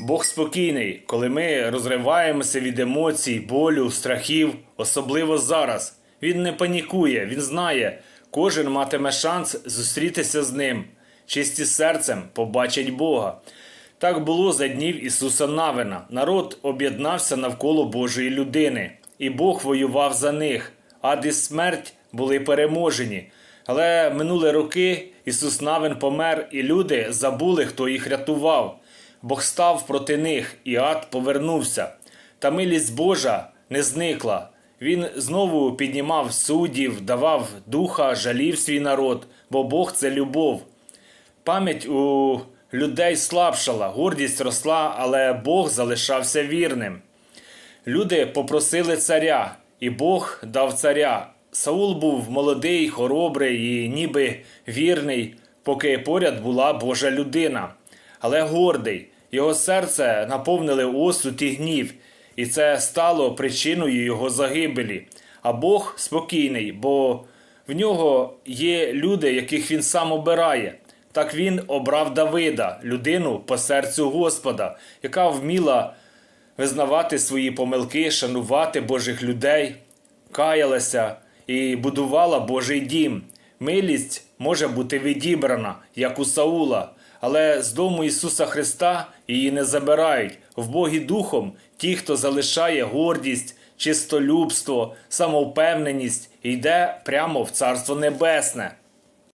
Бог спокійний, коли ми розриваємося від емоцій, болю, страхів, особливо зараз. Він не панікує, він знає, кожен матиме шанс зустрітися з ним. Чисті серцем побачать Бога. Так було за днів Ісуса Навина. Народ об'єднався навколо Божої людини, і Бог воював за них. Ад і смерть були переможені. Але минули роки, Ісус Навин помер, і люди забули, хто їх рятував. Бог став проти них, і ад повернувся. Та милість Божа не зникла. Він знову піднімав суддів, давав духа, жалів свій народ, бо Бог це любов. Пам'ять у людей слабшала, гордість росла, але Бог залишався вірним. Люди попросили царя, і Бог дав царя. Саул був молодий, хоробрий і ніби вірний, поки поряд була Божа людина, але гордий. Його серце наповнили осуд і гнів, і це стало причиною його загибелі. А Бог спокійний, бо в нього є люди, яких він сам обирає. Так він обрав Давида, людину по серцю Господа, яка вміла визнавати свої помилки, шанувати Божих людей, каялася і будувала Божий дім. Милість може бути відібрана, як у Саула, але з дому Ісуса Христа її не забирають. В Богі Духом ті, хто залишає гордість, чистолюбство, самовпевненість, йде прямо в Царство Небесне.